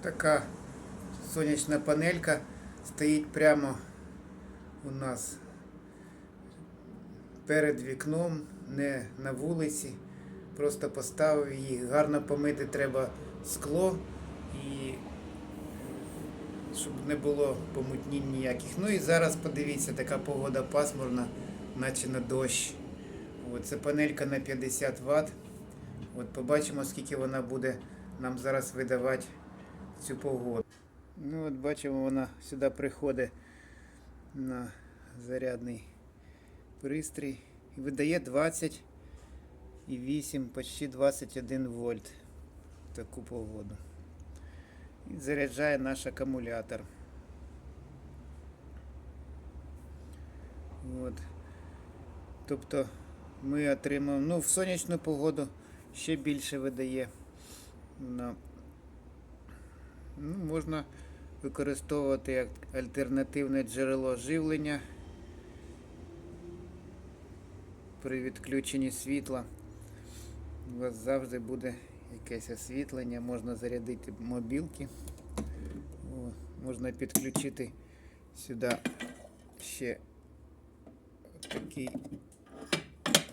Така сонячна панелька стоїть прямо у нас перед вікном, не на вулиці. Просто поставив її. Гарно помити треба скло і щоб не було помутнінь ніяких. Ну і зараз подивіться, така погода пасмурна, наче на дощ. От, це панелька на 50 Вт. От побачимо, скільки вона буде нам зараз видавати цю погоду. Ну от бачимо, вона сюди приходить на зарядний пристрій і видає 20 і 8, почти 21 вольт в таку погоду. І заряджає наш акумулятор. От. Тобто ми отримаємо, ну в сонячну погоду ще більше видає. Ну, можна використовувати як альтернативне джерело живлення при відключенні світла. У вас завжди буде якесь освітлення, можна зарядити мобілки. О, можна підключити сюди ще такий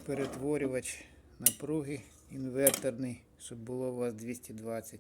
перетворювач напруги інверторний, щоб було у вас 220